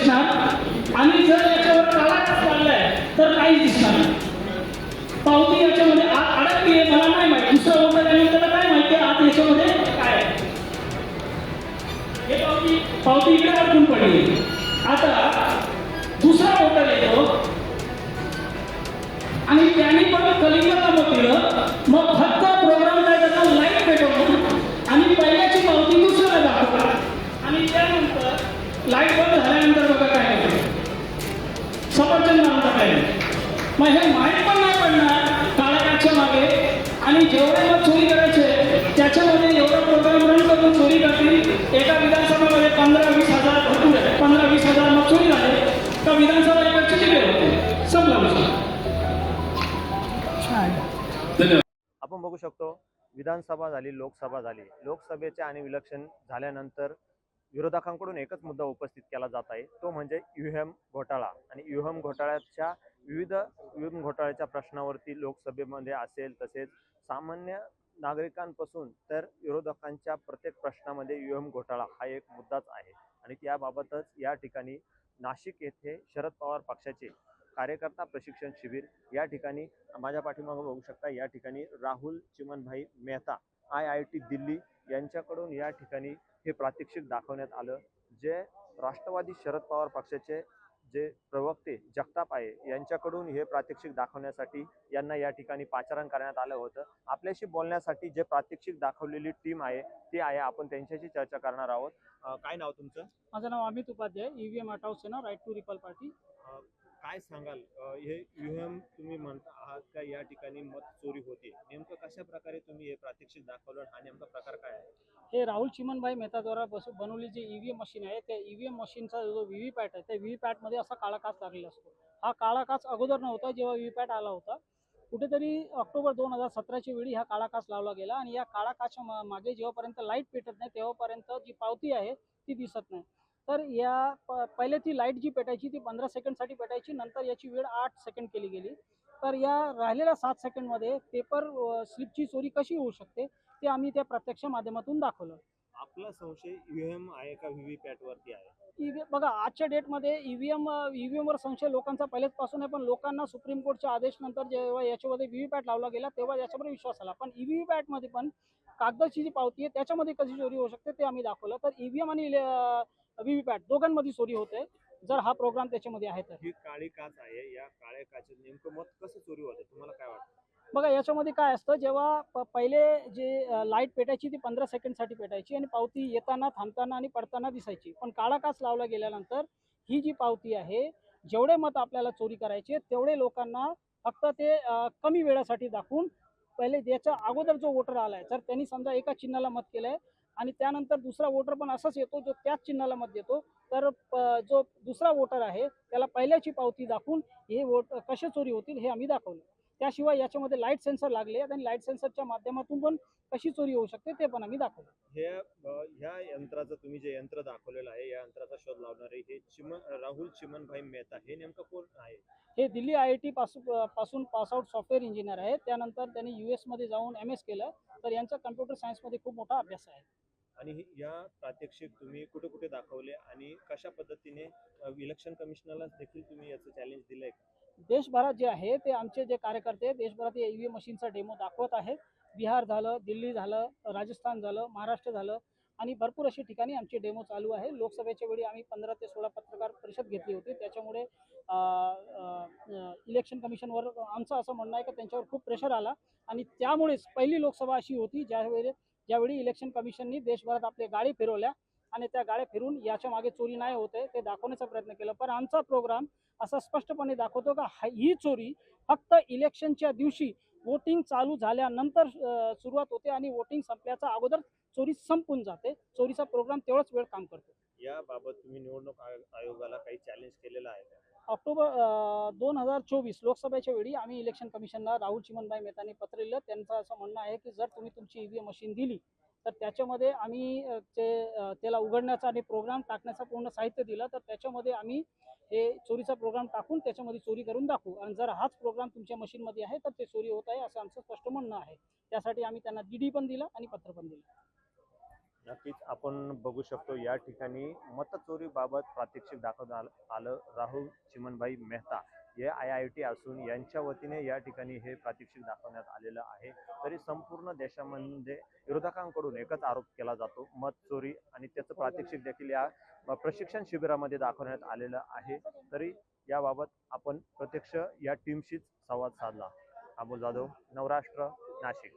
दिसणार. आणि जर याच्यावर काळा डाग तर काही दिसणार पावती याच्यामध्ये आत अडकली आहे मला नाही माहिती. दुसरा वोटर आहे त्याला काय माहिती आत याच्यामध्ये काय हे पावती पावती इकडे अडकून पडली. आता दुसरा वोटर येतो आणि त्याने पण कलिंगला मत मग फक्त प्रोग्राम काय करतो लाइट पेटवतो आणि पहिल्याची पावती दुसऱ्याला दाखवतात आणि त्यानंतर लाइट बंद झाल्यानंतर बघा काय होतं काय? मग हे माहीत पण नाही पडणार मागे. आणि जेवढे मग चोरी करायचे त्याच्यामध्ये एवढा प्रोग्राम रन करून चोरी करतील. एका विधानसभेमध्ये पंधरा वीस हजार भरपूर आहे. पंधरा वीस हजार मग चोरी झाले. तर विधानसभा होते? धन्यवाद. आपण बघू शकतो विधानसभा झाली लोकसभा झाली. लोकसभेचे आणि इलेक्शन झाल्यानंतर विरोधकांकडून एकच मुद्दा उपस्थित केला जात आहे. तो म्हणजे युएम घोटाळा. आणि युएम घोटाळ्याच्या विविध युएम घोटाळ्याच्या प्रश्नावरती लोकसभेमध्ये असेल तसेच सामान्य नागरिकांपासून तर विरोधकांच्या प्रत्येक प्रश्नामध्ये युएम घोटाळा हा एक मुद्दाच आहे. आणि त्याबाबतच या ठिकाणी नाशिक येथे शरद पवार पक्षाचे कार्यकर्ता प्रशिक्षण शिबिर या ठिकाणी माझ्या पाठीमागं बघू शकता या ठिकाणी Rahul Chimanbhai Mehta I I T Delhi यांच्याकडून या ठिकाणी हे प्रात्यक्षिक दाखवण्यात आलं. जे राष्ट्रवादी शरद पवार पक्षाचे जे प्रवक्ते जगताप आहे यांच्याकडून हे प्रात्यक्षिक दाखवण्यासाठी यांना या ठिकाणी पाचारण करण्यात आलं होतं. आपल्याशी बोलण्यासाठी जे प्रात्यक्षिक दाखवलेली टीम आहे ती आहे आपण त्यांच्याशी चर्चा करणार आहोत. काय नाव तुमचं? माझं नाव Amit Upadhyay EVM Hatao Sena right to ripple party काय सांगाल? हे युएम तुम्ही म्हणता आहात का या ठिकाणी मत चोरी होते? नेमकं कशा प्रकारे तुम्ही हे प्रात्यक्षिक दाखवलं हा नेमका प्रकार काय आहे? हे राहुल चिमनभाई मेहताद्वारा बस बनवली जी ईव्हीएम मशीन आहे त्या ईव्हीएम मशीनचा जो व्ही पॅट आहे त्या व्हीव्हीपॅटमध्ये असा काळा काच लागलेला असतो. हा काळा काच अगोदर नव्हता जेव्हा व्ही पॅट आला होता. कुठेतरी ऑक्टोबर दोन हजार सतराच्या वेळी हा काळा काच लावला गेला आणि या काळा काच्या मागे जेव्हापर्यंत लाइट पेटत नाही तेव्हापर्यंत जी पावती आहे ती दिसत नाही. तर या पहिले ती लाइट जी पेटायची ती पंधरा सेकंडसाठी पेटायची नंतर याची वेळ आठ सेकंड केली गेली. तर या राहिलेल्या सात सेकंडमध्ये पेपर स्लिपची चोरी कशी होऊ शकते ते आम्ही त्या प्रत्यक्ष माध्यमातून दाखवलं. आपला संशय युएम आहे का व्हीव्ही पॅट वरती आहे? EVM बघा आजच्या डेटमध्ये ईव्हीएम ईव्हीएमवर संशय लोकांचा पहिलेच पासून आहे पण लोकांना सुप्रीम कोर्टच्या आदेश नंतर जेव्हा याच्यामध्ये व्ही पॅट लावला गेला तेव्हा याच्यावर विश्वास आला. पण ईव्ही पॅटमध्ये पण कागदाची जी पावती आहे त्याच्यामध्ये कशी चोरी होऊ शकते ते आम्ही दाखवलं. तर ईव्हीएम आणि व्ही पॅट दोघांमध्ये चोरी होते. जर हा प्रोग्राम त्याच्यामध्ये आहे तर. ही काळी काच आहे या काळ्या काचेत नेमकं मत कसं चोरी होते तुम्हाला काय वाटतं? बघा याच्यामध्ये काय असतं जेव्हा प पहिले जे लाइट पेटायची ती पंधरा सेकंडसाठी पेटायची आणि पावती येताना थांबताना आणि पडताना दिसायची. पण काळा काच लावला गेल्यानंतर ही जी पावती आहे जेवढे मत आपल्याला चोरी करायचे तेवढे लोकांना फक्त ते अ, कमी वेळासाठी दाखवून पहिले याच्या अगोदर जो वोटर आला आहे तर त्यांनी समजा एका चिन्हाला मत केलं आहे आणि त्यानंतर दुसरा वोटर पण असाच येतो जो त्याच चिन्हाला मत देतो. तर जो दुसरा वोटर आहे त्याला पहिल्याची पावती दाखवून हे वोट कसे चोरी होतील हे आम्ही दाखवलं. त्याशिवाय याच्यामध्ये लाइट सेन्सर लागले आणि लाइट सेन्सरच्या माध्यमातून पण कशी चोरी होऊ शकते ते पण आम्ही दाखवलं हे ह्या यंत्राचं तुम्ही जे यंत्र दाखवलेलं आहे या यंत्राचा शोध लावणारे हे चिमन राहुल चिमनभाई मेहता हे नेमकं कोण आहे? हे दिल्ली आय आय टी पासून पासून पासआउट सॉफ्टवेअर इंजिनियर आहे त्यानंतर त्यांनी यू एसमध्ये जाऊन एम एस केलं. तर यांचा कम्प्युटर सायन्समध्ये खूप मोठा अभ्यास आहे. आणि या प्रात्यक्षिक तुम्ही कुठे कुठे दाखवले आणि कशा पद्धतीने इलेक्शन कमिशनरला देखील तुम्ही याचं चॅलेंज दिलंय का? देशभरात जे आहे ते आमचे जे कार्यकर्ते देशभरात या व्ही मशीनचा डेमो दाखवत आहेत. बिहार झालं दिल्ली झालं राजस्थान झालं महाराष्ट्र झालं आणि भरपूर अशी ठिकाणी आमचे डेमो चालू आहे. लोकसभेच्या वेळी आम्ही पंधरा ते सोळा पत्रकार परिषद घेतली होती. त्याच्यामुळे इलेक्शन कमिशनवर आमचं असं म्हणणं आहे की त्यांच्यावर खूप प्रेशर आला आणि त्यामुळेच पहिली लोकसभा अशी होती ज्यावेळी ज्यावेळी इलेक्शन कमिशननी देशभरात आपले गाडी फिरवल्या आणि त्या गाड्या फिरून याच्या मागे चोरी नाही होते ते दाखवण्याचा प्रयत्न केला. पण आमचा प्रोग्राम असा स्पष्टपणे दाखवतो का हा- ही चोरी फक्त इलेक्शनच्या दिवशी वोटिंग चालू झाल्यानंतर सुरुवात होते आणि वोटिंग संपल्याच्या अगोदर चोरी संपून जाते. चोरीचा प्रोग्राम तेवढंच वेळ काम करतो. याबाबत तुम्ही निवडणूक आयो- आयोगाला काही चॅलेंज केलेलं आहे ऑक्टोबर दोन हजार चोवीस लोकसभेच्या वेळी आम्ही इलेक्शन कमिशनला राहुल चिमनभाई मेहतानी पत्र लिहिलं त्यांचं असं म्हणणं आहे की जर तुम्ही तुमची ईव्हीएम मशीन दिली तर त्याच्यामध्ये आम्ही ते त्याला उघडण्याचा आणि प्रोग्राम टाकण्याचं पूर्ण साहित्य दिलं तर त्याच्यामध्ये आम्ही हे चोरीचा प्रोग्राम टाकून त्याच्यामध्ये चोरी करून दाखवू. आणि जर हाच प्रोग्राम तुमच्या मशीनमध्ये आहे तर ते चोरी होत आहे असं आमचं स्पष्ट म्हणणं आहे. त्यासाठी आम्ही त्यांना डी पण दिलं आणि पत्र पण दिलं. नक्कीच आपण बघू शकतो या ठिकाणी मतचोरीबाबत प्रात्यक्षिक दाखवण्यात आलं- आलं राहुल चिमनभाई मेहता. हे आय आय टी असून यांच्या वतीने या ठिकाणी हे प्रात्यक्षिक दाखवण्यात आलेलं आहे. तरी संपूर्ण देशामध्ये विरोधकांकडून एकच आरोप केला जातो मत चोरी आणि त्याचं प्रात्यक्षिक देखील या प्रशिक्षण शिबिरामध्ये दाखवण्यात आलेलं आहे. तरी याबाबत आपण प्रत्यक्ष या टीमशीच संवाद साधला. अमोल जाधव नवराष्ट्र नाशिक.